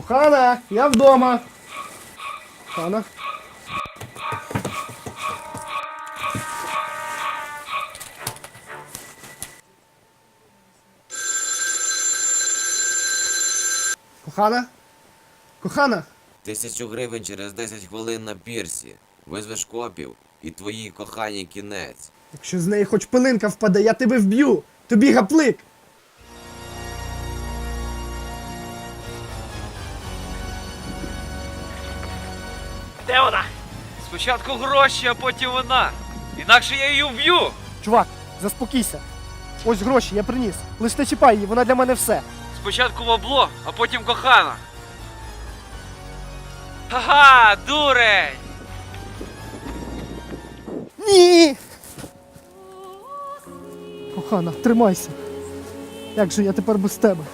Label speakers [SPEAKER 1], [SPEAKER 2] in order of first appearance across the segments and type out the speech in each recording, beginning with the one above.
[SPEAKER 1] Кохана, я вдома. Кохана. Кохана? Кохана?
[SPEAKER 2] Тисячу гривень через 10 хвилин на пірсі. Визвеш копів і твоїй коханій кінець.
[SPEAKER 1] Якщо з неї хоч пилинка впаде, я тебе вб'ю. Тобі гаплик.
[SPEAKER 3] Де вона?
[SPEAKER 4] Спочатку гроші, а потім вона. Інакше я її вб'ю.
[SPEAKER 1] Чувак, заспокійся. Ось гроші, я приніс. Лиш не чіпай її, вона для мене все.
[SPEAKER 4] Спочатку бабло, а потім кохана. Ха-ха, дурень!
[SPEAKER 1] Ні. Кохана, тримайся. Як же я тепер без тебе?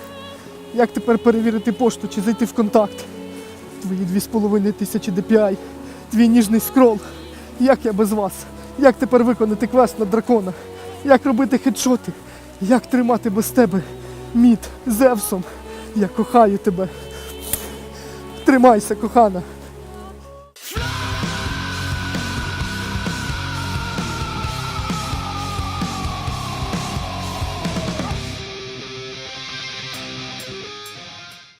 [SPEAKER 1] Як тепер перевірити пошту чи зайти в контакт? Твої дві з половиною тисячі DPI, твій ніжний скрол. Як я без вас? Як тепер виконати квест на дракона? Як робити хедшоти? Як тримати без тебе мід Зевсом? Я кохаю тебе. Тримайся, кохана.